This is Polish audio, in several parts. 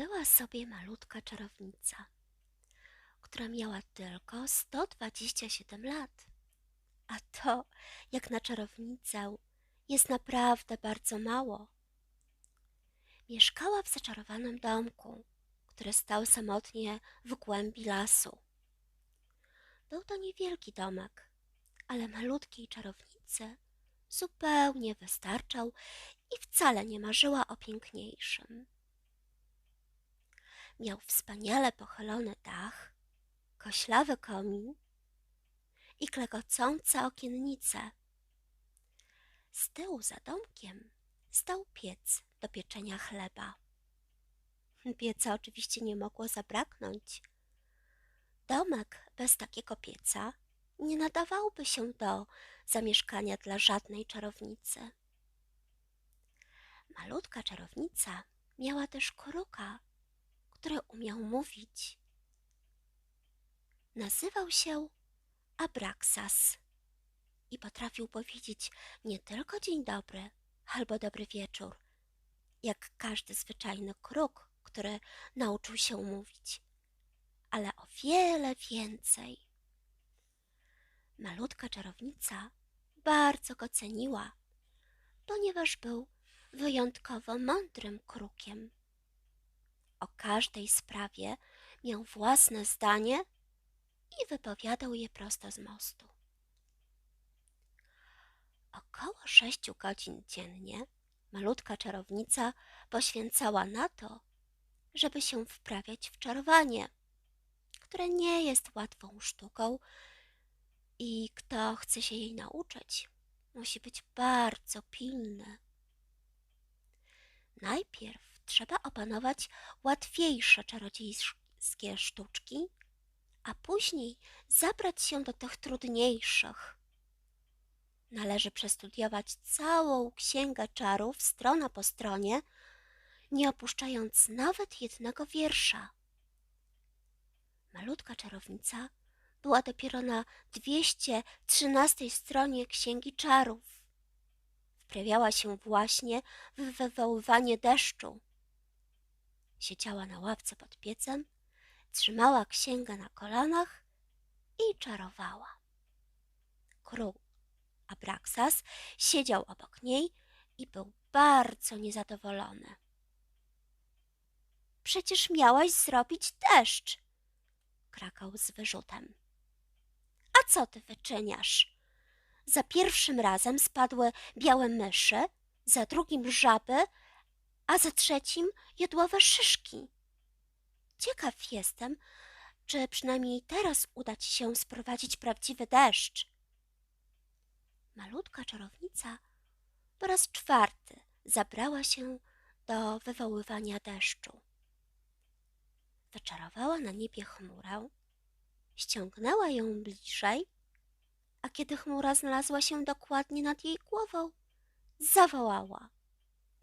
Była sobie malutka czarownica, która miała tylko 127 lat. A to, jak na czarownicę, jest naprawdę bardzo mało. Mieszkała w zaczarowanym domku, który stał samotnie w głębi lasu. Był to niewielki domek, ale malutkiej czarownicy zupełnie wystarczał i wcale nie marzyła o piękniejszym. Miał wspaniale pochylony dach, koślawy komin i klegocące okiennice. Z tyłu za domkiem stał piec do pieczenia chleba. Pieca oczywiście nie mogło zabraknąć. Domek bez takiego pieca nie nadawałby się do zamieszkania dla żadnej czarownicy. Malutka czarownica miała też kruka, który umiał mówić. Nazywał się Abraxas i potrafił powiedzieć nie tylko dzień dobry albo dobry wieczór, jak każdy zwyczajny kruk, który nauczył się mówić, ale o wiele więcej. Malutka czarownica bardzo go ceniła, ponieważ był wyjątkowo mądrym krukiem. O każdej sprawie miał własne zdanie i wypowiadał je prosto z mostu. Około sześciu godzin dziennie malutka czarownica poświęcała na to, żeby się wprawiać w czarowanie, które nie jest łatwą sztuką i kto chce się jej nauczyć, musi być bardzo pilny. Najpierw trzeba opanować łatwiejsze czarodziejskie sztuczki, a później zabrać się do tych trudniejszych. Należy przestudiować całą księgę czarów strona po stronie, nie opuszczając nawet jednego wiersza. Malutka czarownica była dopiero na 213 stronie księgi czarów. Wprawiała się właśnie w wywoływanie deszczu. Siedziała na ławce pod piecem, trzymała księgę na kolanach i czarowała. Król Abraxas siedział obok niej i był bardzo niezadowolony. Przecież miałaś zrobić deszcz, krakał z wyrzutem. A co ty wyczyniasz? Za pierwszym razem spadły białe myszy, za drugim żaby, a za trzecim jodłowe szyszki. Ciekaw jestem, czy przynajmniej teraz uda ci się sprowadzić prawdziwy deszcz. Malutka czarownica po raz czwarty zabrała się do wywoływania deszczu. Wyczarowała na niebie chmurę, ściągnęła ją bliżej, a kiedy chmura znalazła się dokładnie nad jej głową, zawołała: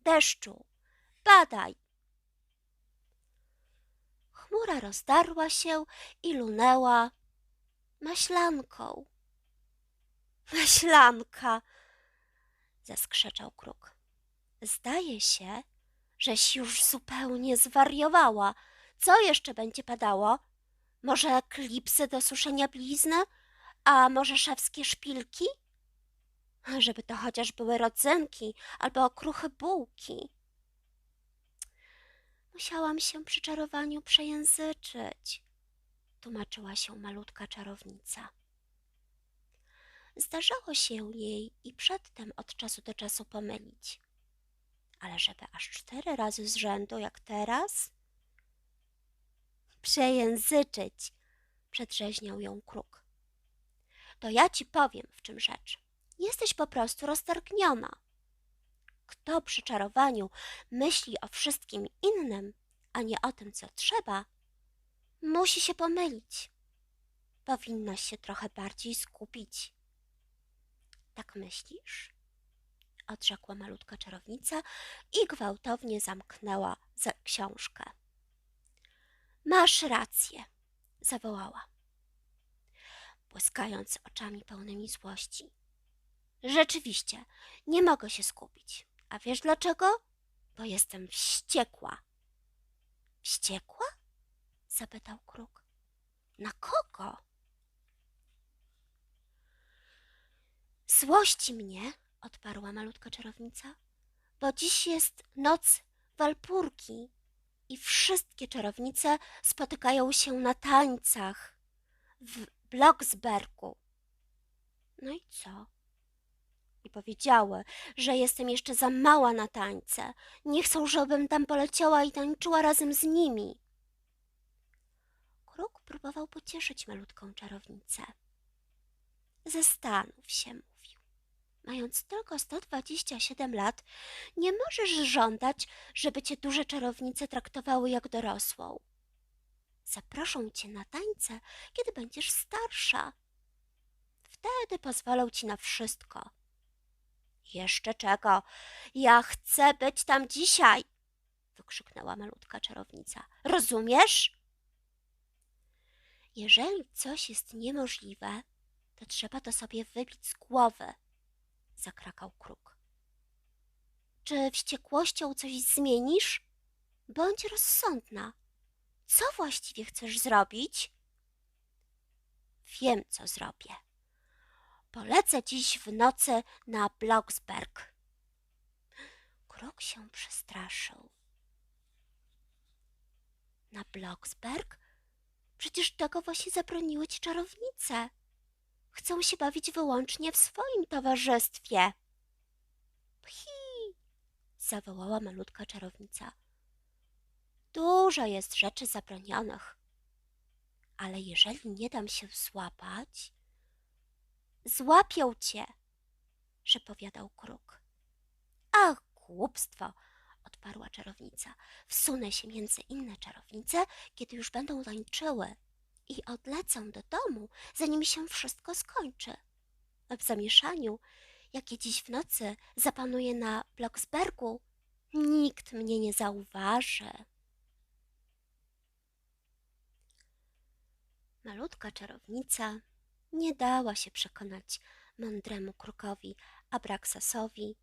Deszczu, padaj! Chmura rozdarła się i lunęła maślanką. Maślanka! zaskrzeczał kruk. Zdaje się, żeś już zupełnie zwariowała. Co jeszcze będzie padało? Może klipsy do suszenia blizny? A może szewskie szpilki? Żeby to chociaż były rodzynki albo okruchy bułki. Musiałam się przy czarowaniu przejęzyczyć, tłumaczyła się malutka czarownica. Zdarzało się jej i przedtem od czasu do czasu pomylić, ale żeby aż cztery razy z rzędu jak teraz? Przejęzyczyć, przedrzeźniał ją kruk. To ja ci powiem, w czym rzecz. Jesteś po prostu roztargniona. Kto przy czarowaniu myśli o wszystkim innym, a nie o tym, co trzeba, musi się pomylić. Powinnaś się trochę bardziej skupić. Tak myślisz? Odrzekła malutka czarownica i gwałtownie zamknęła za książkę. Masz rację, zawołała, błyskając oczami pełnymi złości. Rzeczywiście, nie mogę się skupić. A wiesz dlaczego? Bo jestem wściekła. Wściekła? zapytał kruk. Na kogo? Złości mnie, odparła malutka czarownica, bo dziś jest noc walpurki i wszystkie czarownice spotykają się na tańcach w Bloksbergu. No i co? I powiedziały, że jestem jeszcze za mała na tańce. Nie chcą, żebym tam poleciała i tańczyła razem z nimi. Kruk próbował pocieszyć malutką czarownicę. Zastanów się, mówił. Mając tylko 127 lat, nie możesz żądać, żeby cię duże czarownice traktowały jak dorosłą. Zaproszą cię na tańce, kiedy będziesz starsza. Wtedy pozwolą ci na wszystko. Jeszcze czego? Ja chcę być tam dzisiaj! wykrzyknęła malutka czarownica. Rozumiesz? Jeżeli coś jest niemożliwe, to trzeba to sobie wybić z głowy, zakrakał kruk. Czy wściekłością coś zmienisz? Bądź rozsądna. Co właściwie chcesz zrobić? Wiem, co zrobię. Polecę dziś w nocy na Bloksberg. Kruk się przestraszył. Na Bloksberg? Przecież tego właśnie zabroniły ci czarownice. Chcą się bawić wyłącznie w swoim towarzystwie. Pchi! zawołała malutka czarownica. Dużo jest rzeczy zabronionych, ale jeżeli nie dam się złapać, złapią cię, przepowiadał kruk. Ach, głupstwo, odparła czarownica. Wsunę się między inne czarownice, kiedy już będą tańczyły i odlecę do domu, zanim się wszystko skończy. W zamieszaniu, jakie dziś w nocy zapanuje na Bloksbergu, nikt mnie nie zauważy. Malutka czarownica nie dała się przekonać mądremu krukowi Abraksasowi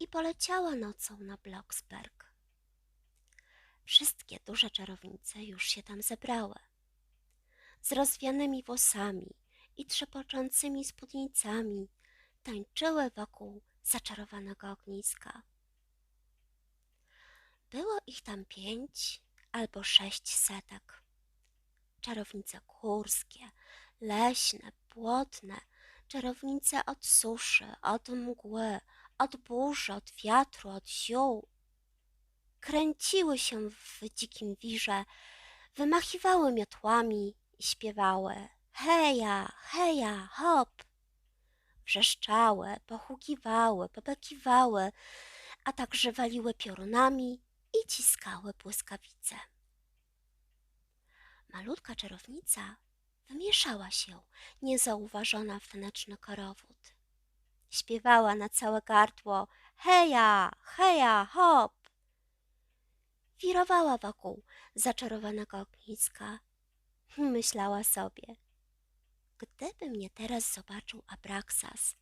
i poleciała nocą na Bloksberg. Wszystkie duże czarownice już się tam zebrały. Z rozwianymi włosami i trzepoczącymi spódnicami tańczyły wokół zaczarowanego ogniska. Było ich tam pięć albo sześć setek. Czarownice górskie, leśne, płotne, czarownice od suszy, od mgły, od burzy, od wiatru, od ziół. Kręciły się w dzikim wirze, wymachiwały miotłami i śpiewały heja, heja, hop. Wrzeszczały, pochukiwały, pobekiwały, a także waliły piorunami i ciskały błyskawice. Malutka czarownica wymieszała się, niezauważona w taneczny korowód. Śpiewała na całe gardło heja, heja, hop. Wirowała wokół zaczarowanego ogniska. Myślała sobie, gdyby mnie teraz zobaczył Abraxas,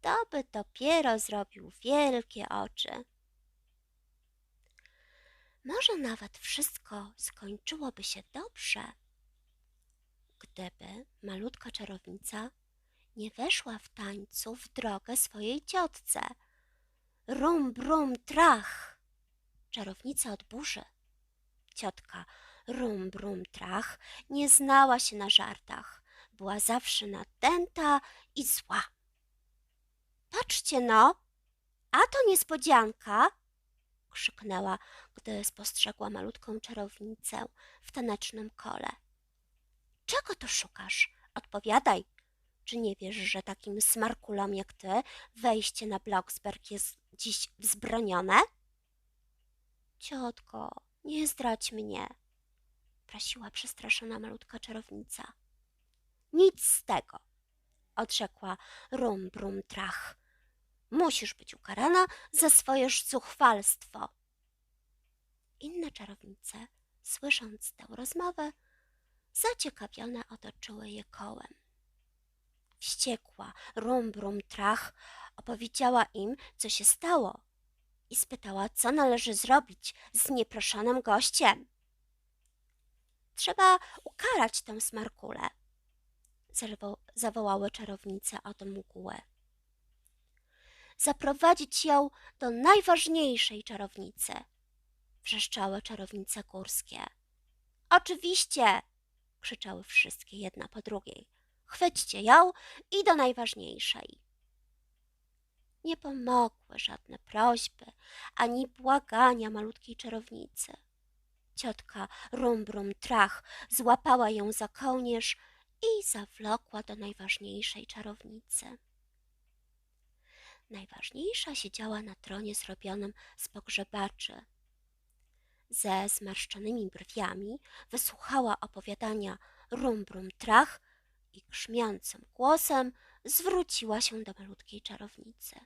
to by dopiero zrobił wielkie oczy. Może nawet wszystko skończyłoby się dobrze, gdyby malutka czarownica nie weszła w tańcu w drogę swojej ciotce. Rum, brum, trach! Czarownica od burzy. Ciotka rum, brum, trach nie znała się na żartach. Była zawsze natęta i zła. Patrzcie no, a to niespodzianka! krzyknęła, gdy spostrzegła malutką czarownicę w tanecznym kole. Czego tu szukasz? Odpowiadaj. Czy nie wiesz, że takim smarkulom jak ty wejście na Bloksberg jest dziś wzbronione? Ciotko, nie zdradź mnie, prosiła przestraszona malutka czarownica. Nic z tego, odrzekła rum brum trach. Musisz być ukarana za swoje zuchwalstwo. Inne czarownice, słysząc tę rozmowę, zaciekawione otoczyły je kołem. Wściekła, rum brum trach, opowiedziała im, co się stało i spytała, co należy zrobić z nieproszonym gościem. Trzeba ukarać tę smarkulę, zawo- zawołały czarownice od mgły. Zaprowadzić ją do najważniejszej czarownicy, wrzeszczały czarownice górskie. Oczywiście, krzyczały wszystkie jedna po drugiej. Chwyćcie ją i do najważniejszej. Nie pomogły żadne prośby ani błagania malutkiej czarownicy. Ciotka Rumbrum Trach złapała ją za kołnierz i zawlokła do najważniejszej czarownicy. Najważniejsza siedziała na tronie zrobionym z pogrzebaczy. Ze zmarszczonymi brwiami wysłuchała opowiadania Rumbrum Trach i grzmiącym głosem zwróciła się do malutkiej czarownicy.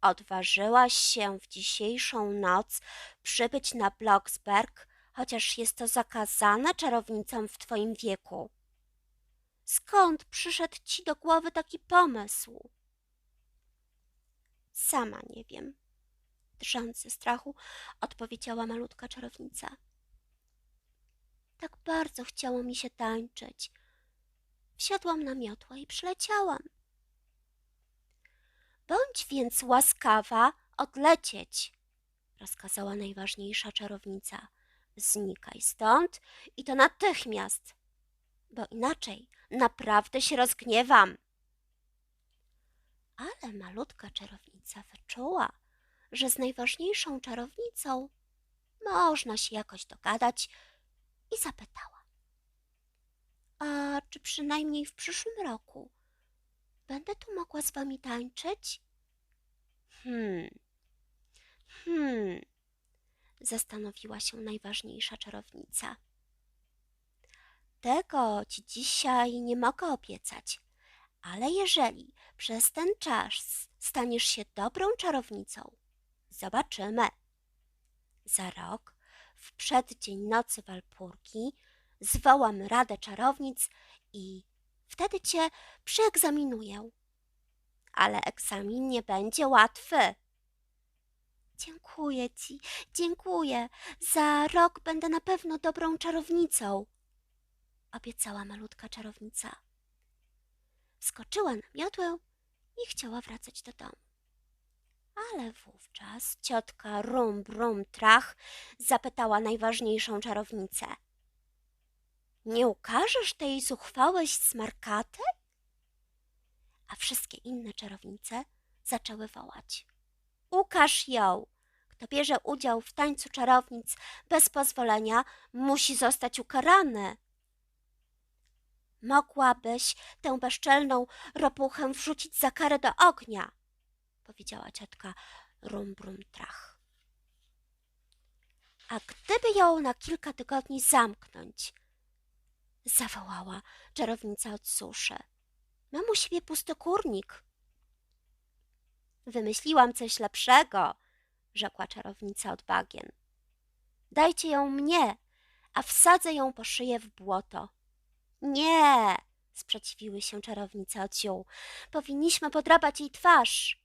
Odważyłaś się w dzisiejszą noc przybyć na Blocksberg, chociaż jest to zakazane czarownicom w twoim wieku. Skąd przyszedł ci do głowy taki pomysł? Sama nie wiem. Drżąc ze strachu, odpowiedziała malutka czarownica. Tak bardzo chciało mi się tańczyć. Wsiadłam na miotła i przyleciałam. Bądź więc łaskawa odlecieć, rozkazała najważniejsza czarownica. Znikaj stąd i to natychmiast, bo inaczej naprawdę się rozgniewam. Ale malutka czarownica wyczuła, że z najważniejszą czarownicą można się jakoś dogadać i zapytała. A czy przynajmniej w przyszłym roku będę tu mogła z wami tańczyć? Hmm, hmm, zastanowiła się najważniejsza czarownica. Tego ci dzisiaj nie mogę obiecać, ale jeżeli przez ten czas staniesz się dobrą czarownicą, zobaczymy. Za rok, w przeddzień nocy Walpurgi, zwołam Radę Czarownic i wtedy cię przyegzaminuję. Ale egzamin nie będzie łatwy. Dziękuję ci, dziękuję. Za rok będę na pewno dobrą czarownicą, obiecała malutka czarownica. Skoczyła na miotłę i chciała wracać do domu. Ale wówczas ciotka Rum Brum Trach zapytała najważniejszą czarownicę. Nie ukażesz tej zuchwałej smarkaty? A wszystkie inne czarownice zaczęły wołać. Ukaż ją! Kto bierze udział w tańcu czarownic bez pozwolenia, musi zostać ukarany. Mogłabyś tę bezczelną ropuchę wrzucić za karę do ognia, powiedziała ciotka Rumbrum Trach. A gdyby ją na kilka tygodni zamknąć, zawołała czarownica od suszy. Mam u siebie pustokórnik. Wymyśliłam coś lepszego, rzekła czarownica od bagien. Dajcie ją mnie, a wsadzę ją po szyję w błoto. Nie, sprzeciwiły się czarownice od ziół. Powinniśmy podrapać jej twarz.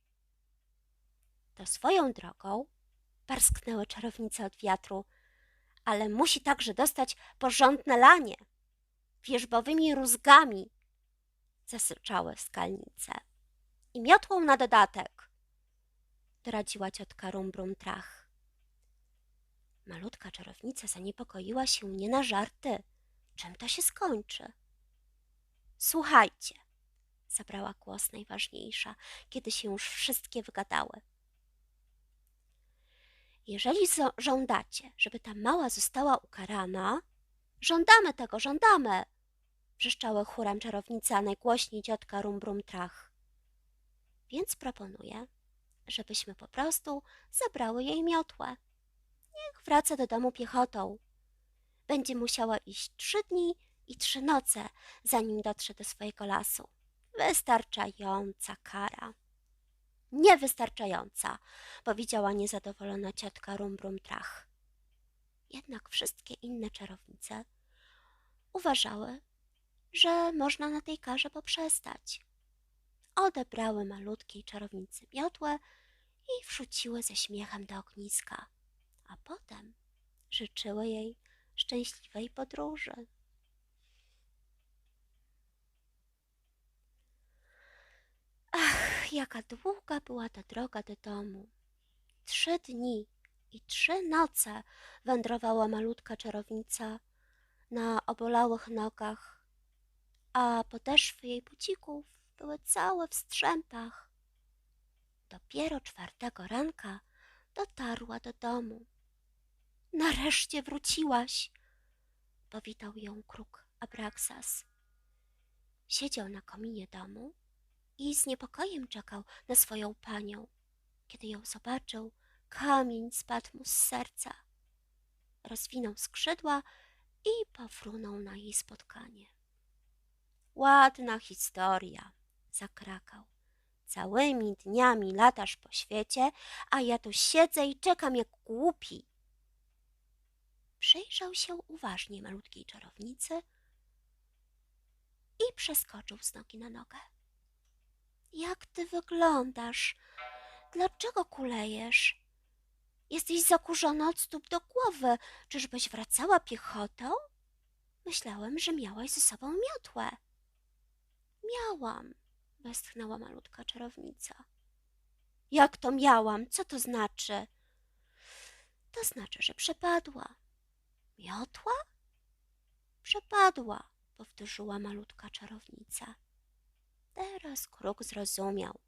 To swoją drogą parsknęły czarownice od wiatru, ale musi także dostać porządne lanie. Wierzbowymi rózgami zasyczały skalnice. I miotłą na dodatek, doradziła ciotka Rumbrum Trach. Malutka czarownica zaniepokoiła się nie na żarty. Czym to się skończy? Słuchajcie, zabrała głos najważniejsza, kiedy się już wszystkie wygadały. Jeżeli żądacie, żeby ta mała została ukarana, żądamy tego, żądamy, wrzeszczały chórem czarownice, a najgłośniej ciotka Rumbrum Trach. Więc proponuję, żebyśmy po prostu zabrały jej miotłę. Niech wraca do domu piechotą. Będzie musiała iść trzy dni i trzy noce, zanim dotrze do swojego lasu. Wystarczająca kara. Niewystarczająca, powiedziała niezadowolona ciotka Rumbrum Trach. Jednak wszystkie inne czarownice uważały, że można na tej karze poprzestać. Odebrały malutkiej czarownicy miotłę i wrzuciły ze śmiechem do ogniska, a potem życzyły jej, szczęśliwej podróży. Ach, jaka długa była ta droga do domu. Trzy dni i trzy noce wędrowała malutka czarownica na obolałych nogach, a podeszwy jej bucików były całe w strzępach. Dopiero czwartego ranka dotarła do domu. Nareszcie wróciłaś, powitał ją kruk Abraxas. Siedział na kominie domu i z niepokojem czekał na swoją panią. Kiedy ją zobaczył, kamień spadł mu z serca. Rozwinął skrzydła i pofrunął na jej spotkanie. Ładna historia, zakrakał. Całymi dniami latasz po świecie, a ja tu siedzę i czekam jak głupi. Przyjrzał się uważnie malutkiej czarownicy i przeskoczył z nogi na nogę. Jak ty wyglądasz? Dlaczego kulejesz? Jesteś zakurzona od stóp do głowy. Czyżbyś wracała piechotą? Myślałem, że miałaś ze sobą miotłę. Miałam, westchnęła malutka czarownica. Jak to miałam? Co to znaczy? To znaczy, że przepadła. Miotła? Przepadła, powtórzyła malutka czarownica. Teraz kruk zrozumiał.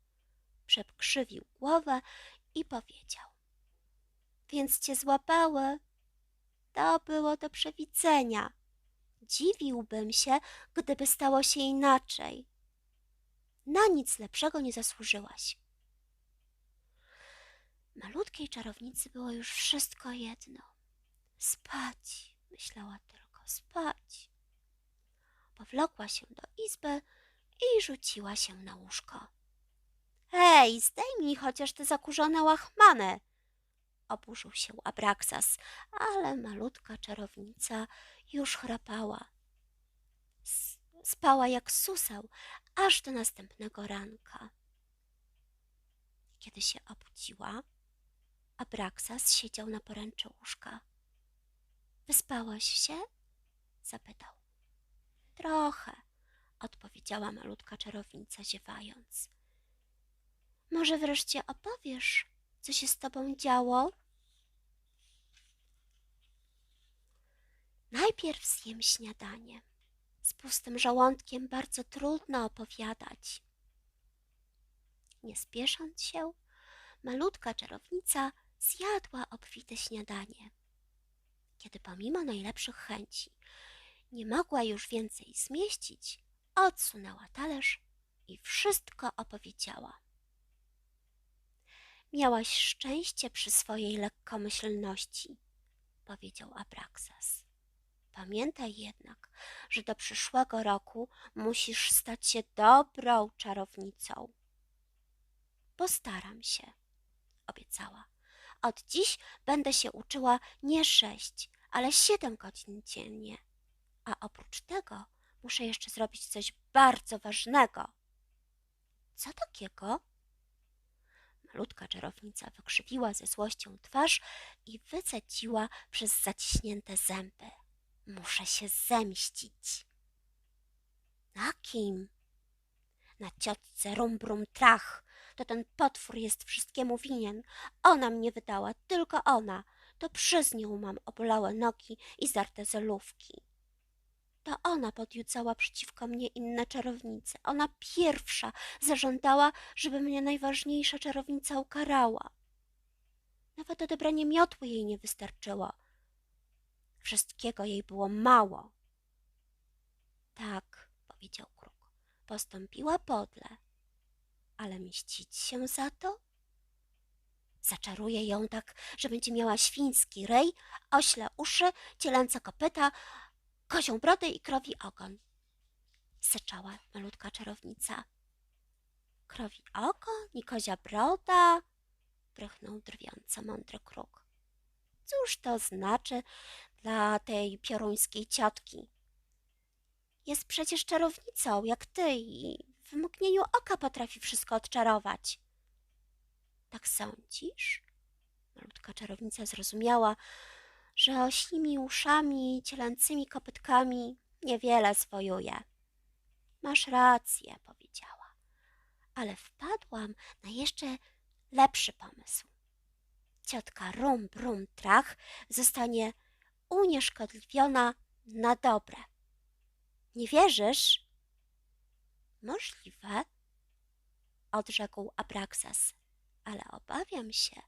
Przekrzywił głowę i powiedział. Więc cię złapały? To było do przewidzenia. Dziwiłbym się, gdyby stało się inaczej. Na nic lepszego nie zasłużyłaś. Malutkiej czarownicy było już wszystko jedno. Spać, myślała tylko, spać. Powlokła się do izby i rzuciła się na łóżko. Hej, zdejmij chociaż te zakurzone łachmany! Oburzył się Abraxas, ale malutka czarownica już chrapała. Spała jak suseł, aż do następnego ranka. Kiedy się obudziła, Abraxas siedział na poręczu łóżka. Wyspałaś się? zapytał. Trochę, odpowiedziała malutka czarownica, ziewając. Może wreszcie opowiesz, co się z tobą działo? Najpierw zjem śniadanie. Z pustym żołądkiem bardzo trudno opowiadać. Nie spiesząc się, malutka czarownica zjadła obfite śniadanie. Kiedy pomimo najlepszych chęci nie mogła już więcej zmieścić, odsunęła talerz i wszystko opowiedziała. Miałaś szczęście przy swojej lekkomyślności, powiedział Abraxas. Pamiętaj jednak, że do przyszłego roku musisz stać się dobrą czarownicą. Postaram się, obiecała. Od dziś będę się uczyła nie sześć, ale siedem godzin dziennie. A oprócz tego muszę jeszcze zrobić coś bardzo ważnego. Co takiego? Malutka czarownica wykrzywiła ze złością twarz i wycedziła przez zaciśnięte zęby. Muszę się zemścić. Na kim? Na ciotce Rumbrum Trach. To ten potwór jest wszystkiemu winien. Ona mnie wydała, tylko ona. To przez nią mam obolałe nogi i zarte zelówki. To ona podjucała przeciwko mnie inne czarownice. Ona pierwsza zażądała, żeby mnie najważniejsza czarownica ukarała. Nawet odebranie miotły jej nie wystarczyło. Wszystkiego jej było mało. Tak, powiedział kruk, postąpiła podle. Ale mścić się za to? Zaczaruję ją tak, że będzie miała świński ryj, ośle uszy, cielęce kopyta, kozią brodę i krowi ogon. Syczała malutka czarownica. Krowi ogon i kozia broda? Prychnął drwiąco mądry kruk. Cóż to znaczy dla tej pioruńskiej ciotki? Jest przecież czarownicą, jak ty i w mgnieniu oka potrafi wszystko odczarować. Tak sądzisz? Malutka czarownica zrozumiała, że oślimi uszami i cielęcymi kopytkami niewiele zwojuje. Masz rację, powiedziała, ale wpadłam na jeszcze lepszy pomysł. Ciotka Rum Brum Trach zostanie unieszkodliwiona na dobre. Nie wierzysz? Możliwe, odrzekł Abraxas, ale obawiam się,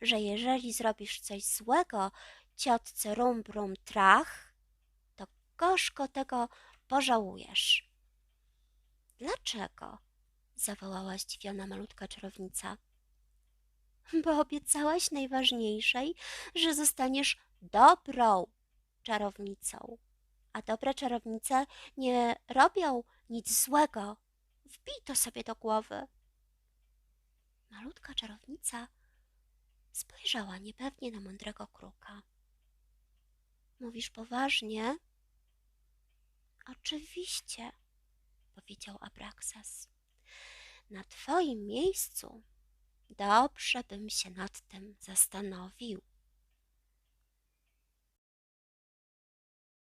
że jeżeli zrobisz coś złego ciotce Rum Brum Trach, to gorzko tego pożałujesz. Dlaczego? zawołała zdziwiona malutka czarownica. Bo obiecałaś najważniejszej, że zostaniesz dobrą czarownicą. A dobre czarownice nie robią nic złego. Wbij to sobie do głowy. Malutka czarownica spojrzała niepewnie na mądrego kruka. Mówisz poważnie? Oczywiście, powiedział Abraxas. Na twoim miejscu dobrze bym się nad tym zastanowił.